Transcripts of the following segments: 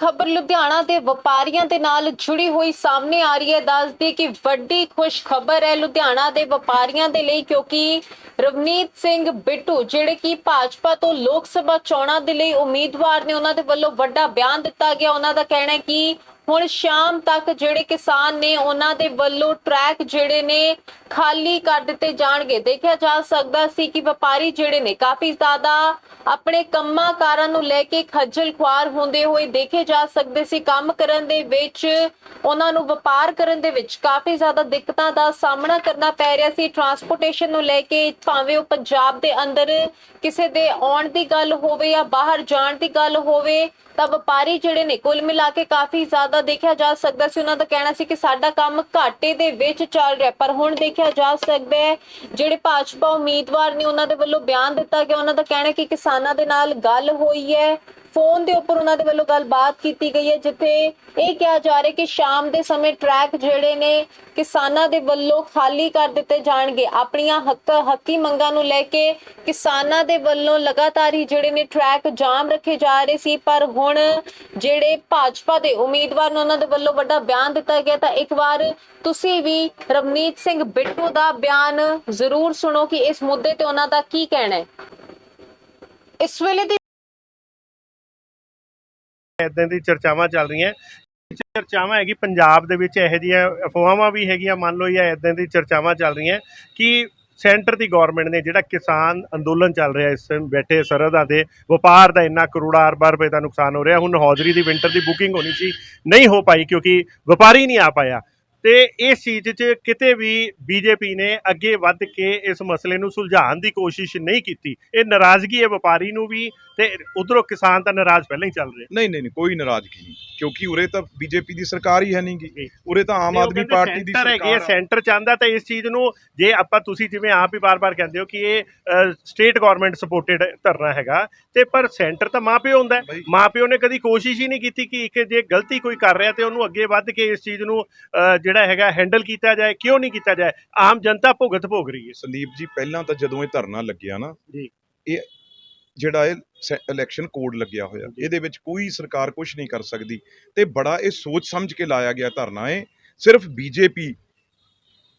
ਖਬਰ ਲੁਧਿਆਣਾ ਦੇ ਵਪਾਰੀਆਂ ਦੇ ਨਾਲ ਜੁੜੀ ਹੋਈ ਸਾਹਮਣੇ ਆ ਰਹੀ ਹੈ। ਦੱਸਦੀ ਕਿ ਵੱਡੀ ਖੁਸ਼ ਖਬਰ ਹੈ ਲੁਧਿਆਣਾ ਦੇ ਵਪਾਰੀਆਂ ਦੇ ਲਈ ਕਿਉਂਕਿ ਰਵਨੀਤ ਸਿੰਘ ਬਿੱਟੂ, ਜਿਹੜੇ ਕਿ ਭਾਜਪਾ ਤੋਂ ਲੋਕ ਸਭਾ ਚੋਣਾਂ ਦੇ ਲਈ ਉਮੀਦਵਾਰ ਨੇ, ਉਹਨਾਂ ਦੇ ਵੱਲੋਂ ਵੱਡਾ ਬਿਆਨ ਦਿੱਤਾ ਗਿਆ। ਉਹਨਾਂ ਦਾ ਕਹਿਣਾ ਹੈ ਕਿ ਹੁਣ ਸ਼ਾਮ ਤੱਕ ਜਿਹੜੇ ਕਿਸਾਨ ਨੇ ਉਹਨਾਂ ਦੇ ਵੱਲੋਂ ਟਰੈਕ ਜਿਹੜੇ ਨੇ ਖਾਲੀ ਕਰ ਦਿੱਤੇ ਜਾਣਗੇ। ਦੇਖਿਆ ਜਾ ਸਕਦਾ ਸੀ ਕਿ ਵਪਾਰੀ ਜਿਹੜੇ ਨੇ ਕਾਫੀ ਜ਼ਿਆਦਾ ਆਪਣੇ ਕੰਮਾਂ ਕਾਰਾਂ ਨੂੰ ਲੈ ਕੇ ਖੱਜਲ ਖੁਆਰ ਹੁੰਦੇ ਹੋਏ ਦੇਖੇ ਜਾ ਸਕਦੇ ਸੀ। ਕੰਮ ਕਰਨ ਦੇ ਵਿੱਚ, ਉਹਨਾਂ ਨੂੰ ਵਪਾਰ ਕਰਨ ਦੇ ਵਿੱਚ ਕਾਫੀ ਜ਼ਿਆਦਾ ਦਿੱਕਤਾਂ ਦਾ ਸਾਹਮਣਾ ਕਰਨਾ ਪੈ ਰਿਹਾ ਸੀ। ਟਰਾਂਸਪੋਰਟੇਸ਼ਨ ਨੂੰ ਲੈ ਕੇ ਭਾਵੇਂ ਉਹ ਪੰਜਾਬ ਦੇ ਅੰਦਰ ਕਿਸੇ ਦੇ ਆਉਣ ਦੀ ਗੱਲ ਹੋਵੇ ਜਾਂ ਬਾਹਰ ਜਾਣ ਦੀ ਗੱਲ ਹੋਵੇ, ਤਾਂ ਵਪਾਰੀ ਜਿਹੜੇ ਨੇ ਕੁੱਲ ਮਿਲਾ ਕੇ ਕਾਫੀ ਜ਼ਿਆਦਾ ਦੇਖਿਆ ਜਾ ਸਕਦਾ ਸੀ, ਉਹਨਾਂ ਦਾ ਕਹਿਣਾ ਸੀ ਕਿ ਸਾਡਾ ਕੰਮ ਘਾਟੇ ਦੇ ਵਿੱਚ ਚੱਲ ਰਿਹਾ ਪਰ ਹੁਣ ਦੇਖਿਆ ਜਾ ਸਕਦਾ ਹੈ, ਜਿਹੜੇ ਭਾਜਪਾ ਉਮੀਦਵਾਰ ਨੇ ਉਹਨਾਂ ਦੇ ਵੱਲੋਂ ਬਿਆਨ ਦਿੱਤਾ ਗਿਆ, ਉਹਨਾਂ ਦਾ ਕਹਿਣਾ ਕਿ ਕਿਸਾਨਾਂ ਦੇ ਨਾਲ ਗੱਲ ਹੋਈ ਹੈ। ਫੋਨ ਦੇ ਉੱਪਰ ਉਹਨਾਂ ਦੇ ਵੱਲੋਂ ਗੱਲਬਾਤ ਕੀਤੀ ਗਈ ਹੈ, ਜਿੱਥੇ ਇਹ ਕਿਹਾ ਜਾ ਰਿਹਾ ਕਿ ਸ਼ਾਮ ਦੇ ਸਮੇਂ ਟਰੈਕ ਜਿਹੜੇ ਨੇ ਕਿਸਾਨਾਂ ਦੇ ਵੱਲੋਂ ਖਾਲੀ ਕਰ ਦਿੱਤੇ ਜਾਣਗੇ। ਆਪਣੀਆਂ ਹੱਕ, ਹੱਕੀ ਮੰਗਾਂ ਨੂੰ ਲੈ ਕੇ ਕਿਸਾਨਾਂ ਦੇ ਵੱਲੋਂ ਲਗਾਤਾਰ ਹੀ ਜਿਹੜੇ ਨੇ ਟਰੈਕ ਜਾਮ ਰੱਖੇ ਜਾ ਰਹੇ ਸੀ, ਪਰ ਹੁਣ ਜਿਹੜੇ ਭਾਜਪਾ ਦੇ ਉਮੀਦਵਾਰ ਨੇ ਉਹਨਾਂ ਦੇ ਵੱਲੋਂ ਵੱਡਾ ਬਿਆਨ ਦਿੱਤਾ ਗਿਆ। ਤਾਂ ਇੱਕ ਵਾਰ ਤੁਸੀਂ ਵੀ ਰਵਨੀਤ ਸਿੰਘ ਬਿੱਟੂ ਦਾ ਬਿਆਨ ਜ਼ਰੂਰ ਸੁਣੋ ਕਿ ਇਸ ਮੁੱਦੇ ਤੇ ਉਹਨਾਂ ਦਾ ਕੀ ਕਹਿਣਾ ਹੈ। ਇਸ ਵੇਲੇ ਦੀ ਇਦਾਂ ਦੀ ਚਰਚਾਵਾਂ ਚੱਲ ਰਹੀਆਂ। ਚਰਚਾਵਾਂ ਹੈਗੀ ਪੰਜਾਬ ਦੇ ਵਿੱਚ ਇਹੋ ਜਿਹੀਆਂ, ਅਫਵਾਹਾਂ ਵੀ ਹੈਗੀਆਂ, ਮੰਨ ਲਓ ਜਾਂ ਇਦਾਂ ਦੀ ਚਰਚਾਵਾਂ ਚੱਲ ਰਹੀਆਂ ਕਿ ਸੈਂਟਰ ਦੀ ਗਵਰਨਮੈਂਟ ਨੇ ਜਿਹੜਾ ਕਿਸਾਨ ਅੰਦੋਲਨ ਚੱਲ ਰਿਹਾ ਇਸ ਸਮੇਂ ਬੈਠੇ ਸਰਹੱਦਾਂ 'ਤੇ, ਵਪਾਰ ਦਾ ਇੰਨਾ ਕਰੋੜਾਂ ਅਰਬਾਂ ਰੁਪਏ ਦਾ ਨੁਕਸਾਨ ਹੋ ਰਿਹਾ। ਹੁਣ ਹੌਜ਼ਰੀ ਦੀ ਵਿੰਟਰ ਦੀ ਬੁਕਿੰਗ ਹੋਣੀ ਸੀ, ਨਹੀਂ ਹੋ ਪਾਈ ਕਿਉਂਕਿ ਵਪਾਰੀ ਨਹੀਂ ਆ ਪਾਇਆ। ਤੇ ਇਸ ਚੀਜ਼ 'ਚ ਕਿਤੇ ਵੀ ਬੀਜੇਪੀ ਨੇ ਅੱਗੇ ਵੱਧ ਕੇ ਇਸ ਮਸਲੇ ਨੂੰ ਸੁਲਝਾਉਣ ਦੀ ਕੋਸ਼ਿਸ਼ ਨਹੀਂ ਕੀਤੀ ਇਹ ਨਾਰਾਜ਼ਗੀ ਹੈ ਵਪਾਰੀ ਨੂੰ ਵੀ ਤੇ ਉਧਰੋਂ ਕਿਸਾਨ ਤਾਂ ਨਾਰਾਜ਼ ਪਹਿਲਾਂ ਹੀ ਚੱਲ ਰਹੇ ਨਹੀਂ ਨਹੀਂ ਨਹੀਂ ਕੋਈ ਨਾਰਾਜ਼ਗੀ ਨਹੀਂ ਕਿਉਂਕਿ ਉਰੇ ਤਾਂ ਬੀਜੇਪੀ ਦੀ ਸਰਕਾਰ ਹੀ ਹੈ ਨਹੀਂਗੀ। ਉਰੇ ਤਾਂ ਆਮ ਆਦਮੀ ਪਾਰਟੀ ਦੀ ਹੈਗੀ ਹੈ, ਸਰਕਾਰ ਆ। ਸੈਂਟਰ ਚਾਹੁੰਦਾ ਤਾਂ ਇਸ ਚੀਜ਼ ਨੂੰ ਜੇ ਆਪਾਂ ਤੁਸੀਂ ਜਿਵੇਂ ਆਪ ਹੀ ਬਾਰ-ਬਾਰ ਕਹਿੰਦੇ ਹੋ ਕਿ ਇਹ ਸਟੇਟ ਗਵਰਨਮੈਂਟ ਸਪੋਰਟਡ ਧਰਨਾ ਹੈਗਾ ਤੇ ਪਰ ਸੈਂਟਰ ਤਾਂ ਮਾਪਿਓ ਹੁੰਦਾ ਮਾਪਿਓ ਨੇ ਕਦੀ ਕੋਸ਼ਿਸ਼ ਹੀ ਨਹੀਂ ਕੀਤੀ ਕਿ ਇੱਕ ਜੇ ਗਲਤੀ ਕੋਈ ਕਰ ਰਿਹਾ ਤੇ ਉਹਨੂੰ ਅੱਗੇ ਵੱਧ ਕੇ ਇਸ ਚੀਜ਼ ਨੂੰ ਜਿਹੜਾ ਹੈਗਾ ਹੈਂਡਲ ਕੀਤਾ ਜਾਏ ਕਿਉਂ ਨਹੀਂ ਕੀਤਾ ਜਾਏ? ਆਮ ਜਨਤਾ ਭੁਗਤ ਭੋਗ ਰਹੀ ਹੈ। ਸੰਦੀਪ ਜੀ ਪਹਿਲਾਂ ਤਾਂ ਜਦੋਂ ਇਹ ਧਰਨਾ ਲੱਗਿਆ ਨਾ ਜੀ। ਇਹ ਜਿਹੜਾ ਇਹ ਇਲੈਕਸ਼ਨ ਕੋਡ ਲੱਗਿਆ ਹੋਇਆ। ਇਹਦੇ ਵਿੱਚ ਕੋਈ ਸਰਕਾਰ ਕੁਝ ਨਹੀਂ ਕਰ ਸਕਦੀ ਤੇ ਬੜਾ ਇਹ ਸੋਚ ਸਮਝ ਕੇ ਲਾਇਆ ਗਿਆ ਧਰਨਾ ਇਹ। ਸਿਰਫ ਬੀਜੇਪੀ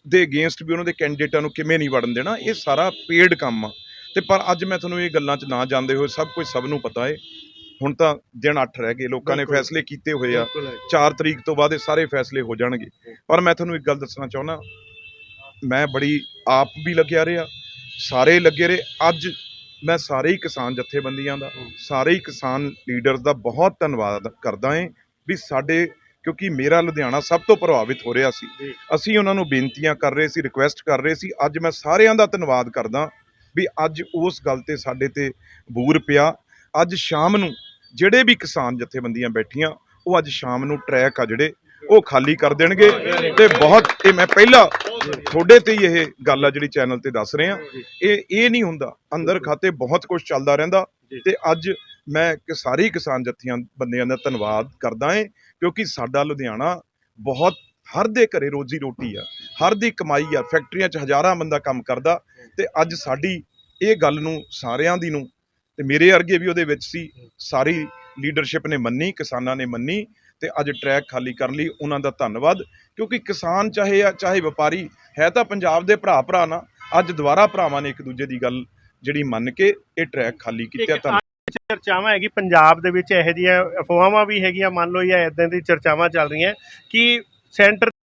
ਦੇ ਅਗੇਂਸਟ ਵੀ ਉਹਨਾਂ ਦੇ ਕੈਂਡੀਡੇਟਾਂ ਨੂੰ ਕਿਵੇਂ ਨਹੀਂ ਵੜਨ ਦੇਣਾ ਇਹ ਸਾਰਾ ਪੇਡ ਕੰਮ ਆ। ਤੇ ਪਰ ਅੱਜ ਮੈਂ ਤੁਹਾਨੂੰ ਇਹ ਗੱਲਾਂ 'ਚ ਨਾ ਜਾਂਦੇ ਹੋਏ ਸਭ ਕੁਝ ਸਭ ਨੂੰ ਪਤਾ ਹੈ। ਹੁਣ ਤਾਂ ਦਿਨ 8 ਰਹਿ ਗਏ ਲੋਕਾਂ ਨੇ। ਫੈਸਲੇ ਕੀਤੇ ਹੋਏ ਆ। 4 ਤਰੀਕ ਤੋਂ ਬਾਅਦ ਇਹ ਸਾਰੇ ਫੈਸਲੇ ਹੋ ਜਾਣਗੇ। ਪਰ ਮੈਂ ਤੁਹਾਨੂੰ ਇੱਕ ਗੱਲ ਦੱਸਣਾ ਚਾਹੁੰਦਾ ਮੈਂ ਬੜੀ ਆਪ ਵੀ ਲੱਗਿਆ ਰਿਹਾ ਸਾਰੇ ਲੱਗੇ ਰਹੇ। ਅੱਜ ਮੈਂ ਸਾਰੇ ਹੀ ਕਿਸਾਨ ਜਥੇਬੰਦੀਆਂ ਦਾ ਸਾਰੇ ਹੀ ਕਿਸਾਨ ਲੀਡਰਸ ਦਾ ਬਹੁਤ ਧੰਨਵਾਦ ਕਰਦਾ ਹਾਂ ਵੀ ਸਾਡੇ ਕਿਉਂਕਿ ਮੇਰਾ ਲੁਧਿਆਣਾ ਸਭ ਤੋਂ ਪ੍ਰਭਾਵਿਤ ਹੋ ਰਿਹਾ ਸੀ। ਅਸੀਂ ਉਹਨਾਂ ਨੂੰ ਬੇਨਤੀਆਂ ਕਰ ਰਹੇ ਸੀ ਰਿਕੁਐਸਟ ਕਰ ਰਹੇ ਸੀ। ਅੱਜ ਮੈਂ ਸਾਰਿਆਂ ਦਾ ਧੰਨਵਾਦ ਕਰਦਾ ਵੀ ਅੱਜ ਉਸ ਗੱਲ ਤੇ ਸਾਡੇ ਤੇ ਬੂਰ ਪਿਆ। ਅੱਜ ਸ਼ਾਮ ਨੂੰ ਜਿਹੜੇ ਵੀ ਕਿਸਾਨ ਜਥੇਬੰਦੀਆਂ ਬੈਠੀਆਂ ਉਹ ਅੱਜ ਸ਼ਾਮ ਨੂੰ ਟਰੈਕ ਆ ਜਿਹੜੇ ਉਹ ਖਾਲੀ ਕਰ ਦੇਣਗੇ। ਤੇ ਬਹੁਤ ਇਹ ਮੈਂ ਪਹਿਲਾਂ ਤੁਹਾਡੇ ਤੇ ਹੀ ਇਹ ਗੱਲ ਆ ਜਿਹੜੀ ਚੈਨਲ ਤੇ ਦੱਸ ਰਹੇ। ਆ ਇਹ ਇਹ ਨਹੀਂ ਹੁੰਦਾ। ਅੰਦਰ ਖਾਤੇ ਬਹੁਤ ਕੁਝ ਚੱਲਦਾ ਰਹਿੰਦਾ। ਤੇ ਅੱਜ ਮੈਂ ਕਿ ਸਾਰੇ ਕਿਸਾਨ ਜਥੀਆਂ ਬੰਦਿਆਂ ਦਾ ਧੰਨਵਾਦ ਕਰਦਾ ਹਾਂ ਕਿਉਂਕਿ ਸਾਡਾ ਲੁਧਿਆਣਾ ਬਹੁਤ ਹਰ ਦੇ ਘਰੇ ਰੋਜ਼ੀ ਰੋਟੀ ਆ। ਹਰ ਦੀ ਕਮਾਈ ਆ। ਫੈਕਟਰੀਆਂ 'ਚ ਹਜ਼ਾਰਾਂ ਬੰਦਾ ਕੰਮ ਕਰਦਾ। ਤੇ ਅੱਜ ਸਾਡੀ ਇਹ ਗੱਲ ਨੂੰ ਸਾਰਿਆਂ ਦੀ ਨੂੰ ਤੇ ਮੇਰੇ ਵਰਗੇ ਵੀ ਉਹਦੇ ਵਿੱਚ ਸੀ। ਸਾਰੀ ਲੀਡਰਸ਼ਿਪ ਨੇ ਮੰਨੀ ਕਿਸਾਨਾਂ ਨੇ ਮੰਨੀ ਤੇ ਅੱਜ ਟਰੈਕ ਖਾਲੀ ਕਰਨ ਲਈ ਉਹਨਾਂ ਦਾ ਧੰਨਵਾਦ। ਕਿਉਂਕਿ ਕਿਸਾਨ ਚਾਹੇ ਆ ਚਾਹੇ ਵਪਾਰੀ ਹੈ ਤਾਂ ਪੰਜਾਬ ਦੇ ਭਰਾ ਭਰਾ ਨਾ ਅੱਜ ਦੁਬਾਰਾ ਭਰਾਵਾਂ ਨੇ ਇੱਕ ਦੂਜੇ ਦੀ ਗੱਲ ਜਿਹੜੀ ਮੰਨ ਕੇ ਇਹ ਟਰੈਕ ਖਾਲੀ ਕੀਤਾ ਇੱਕ ਚਰਚਾਵਾਂ ਹੈਗੀ ਪੰਜਾਬ ਦੇ ਵਿੱਚ ਇਹੋ ਜਿਹੀਆਂ ਅਫਵਾਹਾਂ ਵੀ ਹੈਗੀਆਂ ਮੰਨ ਲਓ ਜਾਂ ਇਦਾਂ ਦੀ ਚਰਚਾਵਾਂ ਚੱਲ ਰਹੀਆਂ ਕਿ ਸੈਂਟਰ